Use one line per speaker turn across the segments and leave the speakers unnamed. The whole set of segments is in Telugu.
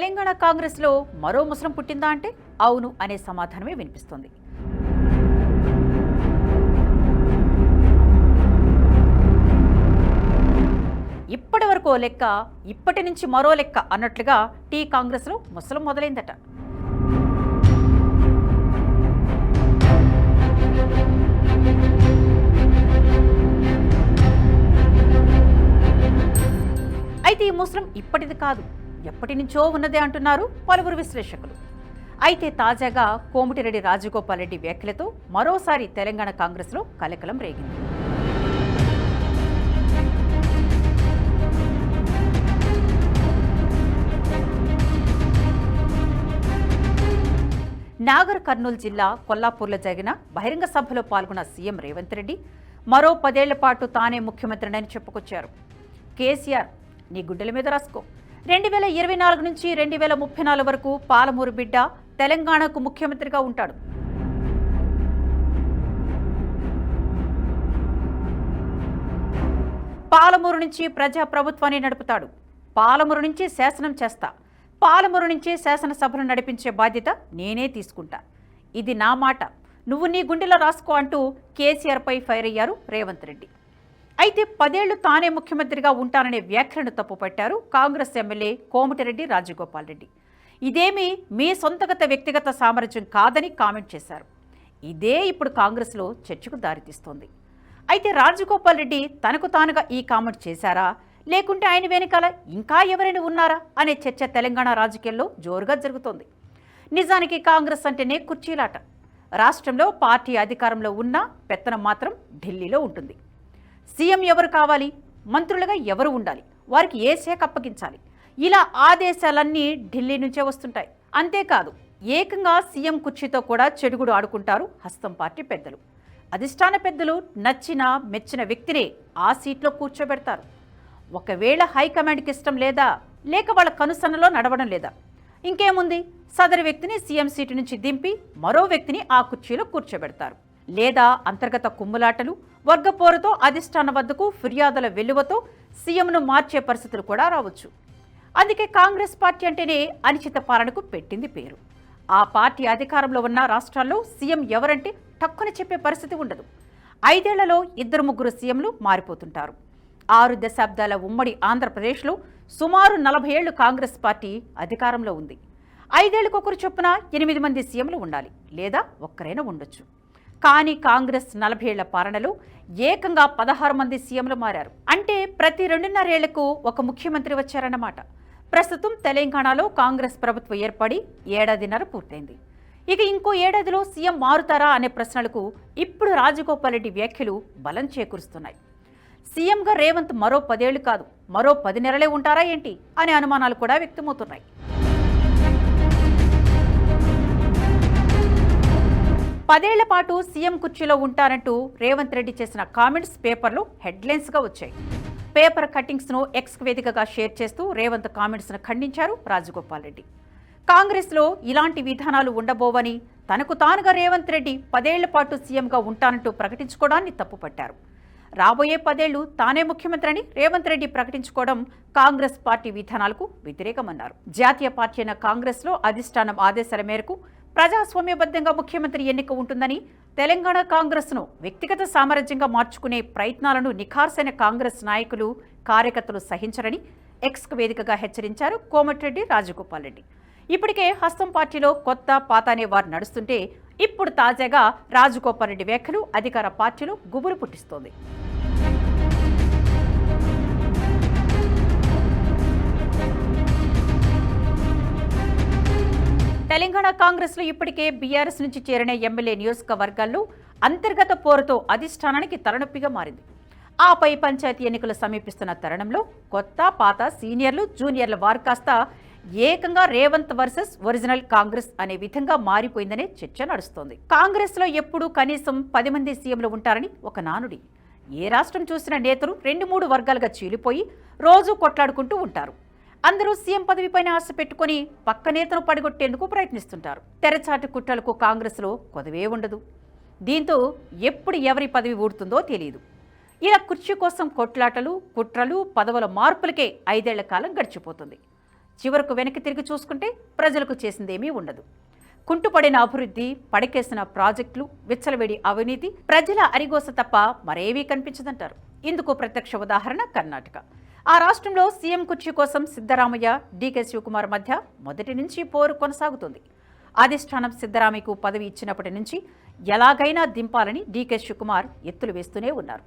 తెలంగాణ కాంగ్రెస్లో మరో ముసలం పుట్టిందా అంటే అవును అనే సమాధానమే వినిపిస్తోంది. ఇప్పటి వరకు ఓ లెక్క ఇప్పటి నుంచి మరో లెక్క అన్నట్లుగా టీ కాంగ్రెస్లో ముసలం మొదలైందట. అయితే ఈ ముసలం ఇప్పటిది కాదు. ఎప్పటి నుంచో ఉన్నదే అంటున్నారు పలువురు విశ్లేషకులు. అయితే తాజాగా కోమటిరెడ్డి రాజగోపాల్ రెడ్డి వ్యాఖ్యలతో మరోసారి తెలంగాణ కాంగ్రెస్లో కలకలం రేగింది. నాగర్ కర్నూలు జిల్లా కొల్లాపూర్లో జరిగిన బహిరంగ సభలో పాల్గొన్న సీఎం రేవంత్ రెడ్డి మరో పదేళ్ళ పాటు తానే ముఖ్యమంత్రినని చెప్పుకొచ్చారు. కేసీఆర్ నీ గుడ్డల మీద రాసుకో. రెండు వేల ఇరవై నాలుగు నుంచి రెండు వేల ముప్పై నాలుగు వరకు పాలమూరు బిడ్డ తెలంగాణకు ముఖ్యమంత్రిగా ఉంటాడు. పాలమూరు నుంచి ప్రజా ప్రభుత్వాన్ని నడుపుతాడు. పాలమూరు నుంచి శాసనం చేస్తా. పాలమూరు నుంచి శాసనసభను నడిపించే బాధ్యత నేనే తీసుకుంటా. ఇది నా మాట. నువ్వు నీ గుండెలో రాసుకో అంటూ కేసీఆర్పై ఫైర్ అయ్యారు రేవంత్ రెడ్డి. అయితే పదేళ్ళు తానే ముఖ్యమంత్రిగా ఉంటాననే వ్యాఖ్యలను తప్పుపట్టారు కాంగ్రెస్ ఎమ్మెల్యే కోమటిరెడ్డి రాజగోపాల్ రెడ్డి. ఇదేమీ మీ సొంతగత వ్యక్తిగత సామర్థ్యం కాదని కామెంట్ చేశారు. ఇదే ఇప్పుడు కాంగ్రెస్లో చర్చకు దారితీస్తోంది. అయితే రాజగోపాల్ రెడ్డి తనకు తానుగా ఈ కామెంట్ చేశారా? లేకుంటే ఆయన వెనకాల ఇంకా ఎవరైనా ఉన్నారా? అనే చర్చ తెలంగాణ రాజకీయాల్లో జోరుగా జరుగుతోంది. నిజానికి కాంగ్రెస్ అంటేనే కుర్చీలాట. రాష్ట్రంలో పార్టీ అధికారంలో ఉన్నా పెత్తనం మాత్రం ఢిల్లీలో ఉంటుంది. సీఎం ఎవరు కావాలి? మంత్రులుగా ఎవరు ఉండాలి? వారికి ఏ శాఖ అప్పగించాలి? ఇలా ఆదేశాలన్నీ ఢిల్లీ నుంచే వస్తుంటాయి. అంతేకాదు ఏకంగా సీఎం కుర్చీతో కూడా చెడుగుడు ఆడుకుంటారు హస్తం పార్టీ పెద్దలు. అధిష్టాన పెద్దలు నచ్చిన మెచ్చిన వ్యక్తినే ఆ సీట్లో కూర్చోబెడతారు. ఒకవేళ హైకమాండ్కి ఇష్టం లేదా లేక వాళ్ళ కనుసన్నలో నడవడం లేదా. ఇంకేముంది? సదరు వ్యక్తిని సీఎం సీటు నుంచి దింపి మరో వ్యక్తిని ఆ కుర్చీలో కూర్చోబెడతారు. లేదా అంతర్గత కుమ్ములాటలు వర్గపోరుతో అధిష్టాన వద్దకు ఫిర్యాదుల వెలువతో సీఎంను మార్చే పరిస్థితులు కూడా రావచ్చు. అందుకే కాంగ్రెస్ పార్టీ అంటేనే అనిశ్చిత పాలనకు పెట్టింది పేరు. ఆ పార్టీ అధికారంలో ఉన్న రాష్ట్రాల్లో సీఎం ఎవరంటే టక్కున చెప్పే పరిస్థితి ఉండదు. ఐదేళ్ళలో ఇద్దరు ముగ్గురు సీఎంలు మారిపోతుంటారు. ఆరు దశాబ్దాల ఉమ్మడి ఆంధ్రప్రదేశ్లో సుమారు నలభై ఏళ్ళు కాంగ్రెస్ పార్టీ అధికారంలో ఉంది. ఐదేళ్ళకొకరు చొప్పున ఎనిమిది మంది సీఎంలు ఉండాలి లేదా ఒక్కరైనా ఉండొచ్చు. కానీ కాంగ్రెస్ నలభై ఏళ్ళ పాలనలో ఏకంగా పదహారు మంది సీఎంలు మారారు. అంటే ప్రతి రెండున్నరేళ్ళకు ఒక ముఖ్యమంత్రి వచ్చారన్నమాట. ప్రస్తుతం తెలంగాణలో కాంగ్రెస్ ప్రభుత్వం ఏర్పడి ఏడాదిన్నర పూర్తయింది. ఇక ఇంకో ఏడాదిలో సీఎం మారుతారా అనే ప్రశ్నలకు ఇప్పుడు రాజగోపాల్ రెడ్డి వ్యాఖ్యలు బలం చేకూరుస్తున్నాయి. సీఎంగా రేవంత్ మరో పదేళ్ళు కాదు మరో పది నెలలే ఉంటారా ఏంటి అనే అనుమానాలు కూడా వ్యక్తమవుతున్నాయి. పదేళ్ళ పాటు సీఎం కుర్చీలో ఉంటారంటూ రేవంత్ రెడ్డి చేసిన కామెంట్స్ పేపర్లో హెడ్లైన్స్గా వచ్చాయి. పేపర్ కట్టింగ్స్ను ఎక్స్ వేదికగా షేర్ చేస్తూ రేవంత్ కామెంట్స్ను ఖండించారు రాజగోపాల్ రెడ్డి. కాంగ్రెస్లో ఇలాంటి విధానాలు ఉండబోవని తనకు తానుగా రేవంత్ రెడ్డి పదేళ్ళ పాటు సీఎంగా ఉంటానంటూ ప్రకటించుకోవడాన్ని తప్పుపట్టారు. రాబోయే పదేళ్ళు తానే ముఖ్యమంత్రి అని రేవంత్ రెడ్డి ప్రకటించుకోవడం కాంగ్రెస్ పార్టీ విధానాలకు వ్యతిరేకమన్నారు. జాతీయ పార్టీ అయిన కాంగ్రెస్లో అధిష్టానం ఆదేశాల మేరకు ప్రజాస్వామ్యబద్ధంగా ముఖ్యమంత్రి ఎన్నిక ఉంటుందని తెలంగాణ కాంగ్రెస్ను వ్యక్తిగత సామరాజ్యంగా మార్చుకునే ప్రయత్నాలను నిఖార్సైన కాంగ్రెస్ నాయకులు కార్యకర్తలు సహించరని ఎక్స్క్ వేదికగా హెచ్చరించారు కోమటిరెడ్డి రాజగోపాల్ రెడ్డి. ఇప్పటికే హస్తం పార్టీలో కొత్త పాత అనే వారు నడుస్తుంటే ఇప్పుడు తాజాగా రాజగోపాల్ రెడ్డి వ్యాఖ్యలు అధికార పార్టీలో గుబురు పుట్టిస్తోంది. తెలంగాణ కాంగ్రెస్లో ఇప్పటికే బీఆర్ఎస్ నుంచి చేరిన ఎమ్మెల్యే నియోజకవర్గాల్లో అంతర్గత పోరుతో అధిష్టానానికి తలనొప్పిగా మారింది. ఆపై పంచాయతీ ఎన్నికలు సమీపిస్తున్న తరుణంలో కొత్త పాత సీనియర్లు జూనియర్ల వారు కాస్త ఏకంగా రేవంత్ వర్సెస్ ఒరిజినల్ కాంగ్రెస్ అనే విధంగా మారిపోయిందనే చర్చ నడుస్తోంది. కాంగ్రెస్లో ఎప్పుడూ కనీసం పది మంది సీఎంలు ఉంటారని ఒక నానుడి. ఏ రాష్ట్రం చూసిన నేతలు రెండు మూడు వర్గాలుగా చీలిపోయి రోజూ కొట్లాడుకుంటూ ఉంటారు. అందరూ సీఎం పదవిపైన ఆశ పెట్టుకుని పక్క నేతను పడగొట్టేందుకు ప్రయత్నిస్తుంటారు. తెరచాటు కుట్రలకు కాంగ్రెస్లో కొదవే ఉండదు. దీంతో ఎప్పుడు ఎవరి పదవి ఊడుతుందో తెలియదు ఇలా కుర్చీ కోసం కొట్లాటలు కుట్రలు పదవుల మార్పులకే ఐదేళ్ళ కాలం గడిచిపోతుంది. చివరకు వెనక్కి తిరిగి చూసుకుంటే ప్రజలకు చేసిందేమీ ఉండదు. కుంటుపడిన అభివృద్ధి పడకేసిన ప్రాజెక్టులు విచ్చలవేడి అవినీతి ప్రజల అరిగోస తప్ప మరేవీ కనిపించదంటారు. ఇందుకు ప్రత్యక్ష ఉదాహరణ కర్ణాటక. ఆ రాష్ట్రంలో సీఎం కుర్చీ కోసం సిద్ధరామయ్య డీకే శివకుమార్ మధ్య మొదటి నుంచి పోరు కొనసాగుతుంది. అధిష్టానం సిద్ధరామయ్యకు పదవి ఇచ్చినప్పటి నుంచి ఎలాగైనా దింపాలని డీకే శివకుమార్ ఎత్తులు వేస్తూనే ఉన్నారు.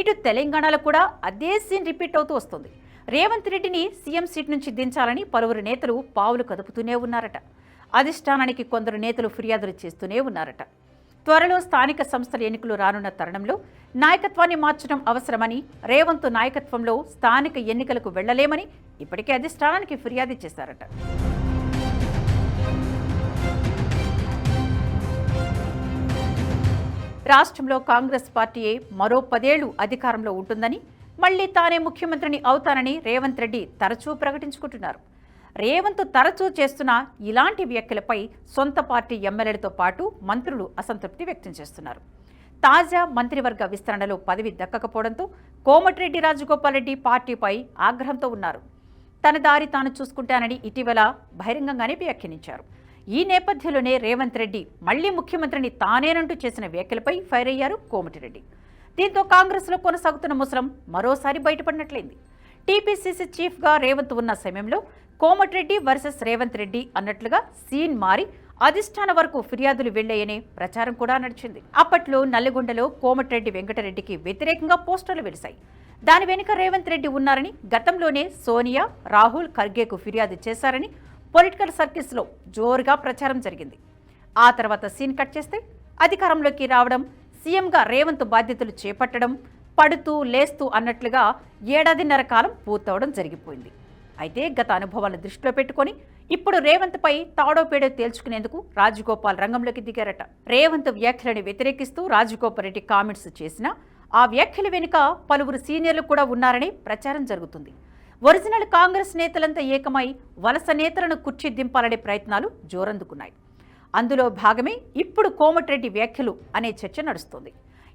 ఇటు తెలంగాణలో కూడా అదే సీన్ రిపీట్ అవుతూ వస్తుంది. రేవంత్ రెడ్డిని సీఎం సీట్ నుంచి దించాలని పలువురు నేతలు పావులు కదుపుతూనే ఉన్నారట. అధిష్టానానికి కొందరు నేతలు ఫిర్యాదులు చేస్తూనే ఉన్నారట. త్వరలో స్థానిక సంస్థల ఎన్నికలు రానున్న తరుణంలో నాయకత్వాన్ని మార్చడం అవసరమని రేవంత్ నాయకత్వంలో స్థానిక ఎన్నికలకు వెళ్ళలేమని ఇప్పటికే అధిష్టానానికి ఫిర్యాదు చేశారట. రాష్ట్రంలో కాంగ్రెస్ పార్టీయే మరో పదేళ్ళు అధికారంలో ఉంటుందని మళ్ళీ తానే ముఖ్యమంత్రిని అవుతానని రేవంత్ రెడ్డి తరచూ ప్రకటించుకుంటున్నారు. రేవంత్ తరచూ చేస్తున్న ఇలాంటి వ్యాఖ్యలపై సొంత పార్టీ ఎమ్మెల్యేలతో పాటు మంత్రులు అసంతృప్తి వ్యక్తం చేస్తున్నారు. తాజా మంత్రివర్గ విస్తరణలో పదవి దక్కకపోవడంతో కోమటిరెడ్డి రాజగోపాల్ రెడ్డి పార్టీపై ఆగ్రహంతో ఉన్నారు. తన దారి తాను చూసుకుంటానని ఇటీవల బహిరంగంగానే వ్యాఖ్యానించారు. ఈ నేపథ్యంలోనే రేవంత్ రెడ్డి మళ్ళీ ముఖ్యమంత్రిని తానేనంటూ చేసిన వ్యాఖ్యలపై ఫైర్ అయ్యారు కోమటిరెడ్డి. దీంతో కాంగ్రెస్లో కొనసాగుతున్న ముసలం మరోసారి బయటపడినట్లయింది. టీపీసీసీ చీఫ్గా రేవంత్ ఉన్న సమయంలో కోమటిరెడ్డి వర్సెస్ రేవంత్ రెడ్డి అన్నట్లుగా సీన్ మారి అధిష్టాన వరకు ఫిర్యాదులు వెళ్ళాయనే ప్రచారం కూడా నడిచింది. అప్పట్లో నల్లగొండలో కోమటిరెడ్డి వెంకటరెడ్డికి వ్యతిరేకంగా పోస్టర్లు వెలిశాయి. దాని వెనుక రేవంత్ రెడ్డి ఉన్నారని గతంలోనే సోనియా రాహుల్ ఖర్గేకు ఫిర్యాదు చేశారని పొలిటికల్ సర్కిల్స్లో జోరుగా ప్రచారం జరిగింది. ఆ తర్వాత సీన్ కట్ చేస్తే అధికారంలోకి రావడం సీఎంగా రేవంత్ బాధ్యతలు చేపట్టడం పడుతూ లేస్తూ అన్నట్లుగా ఏడాదిన్నర కాలం పూర్తవడం జరిగిపోయింది. అయితే గత అనుభవాలను దృష్టిలో పెట్టుకొని ఇప్పుడు రేవంత్ పై తేల్చుకునేందుకు రాజగోపాల్ రంగంలోకి దిగారట. రేవంత్ వ్యాఖ్యలను వ్యతిరేకిస్తూ రాజగోపాల్ రెడ్డి కామెంట్స్ చేసినా ఆ వ్యాఖ్యల వెనుక పలువురు సీనియర్లు కూడా ఉన్నారని ప్రచారం జరుగుతుంది. ఒరిజినల్ కాంగ్రెస్ నేతలంతా ఏకమై వలస నేతలను కుర్చీ దింపాలనే ప్రయత్నాలు జోరందుకున్నాయి. అందులో భాగమే ఇప్పుడు కోమటిరెడ్డి వ్యాఖ్యలు అనే చర్చ నడుస్తోంది.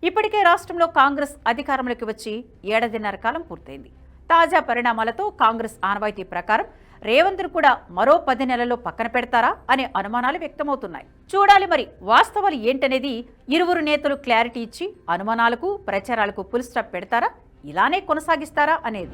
ఇప్పటికే రాష్ట్రంలో కాంగ్రెస్ అధికారంలోకి వచ్చి ఏడాదిన్నర కాలం పూర్తయింది. తాజా పరిణామాలతో కాంగ్రెస్ ఆనవాయితీ ప్రకారం రేవంత్ను కూడా మరో పది నెలల్లో పక్కన పెడతారా అనే అనుమానాలు వ్యక్తమవుతున్నాయి. చూడాలి మరి వాస్తవాలు ఏంటనేది ఇరువురు నేతలు క్లారిటీ ఇచ్చి అనుమానాలకు ప్రచారాలకు పులిస్టాప్ పెడతారా? ఇలానే కొనసాగిస్తారా అనేది.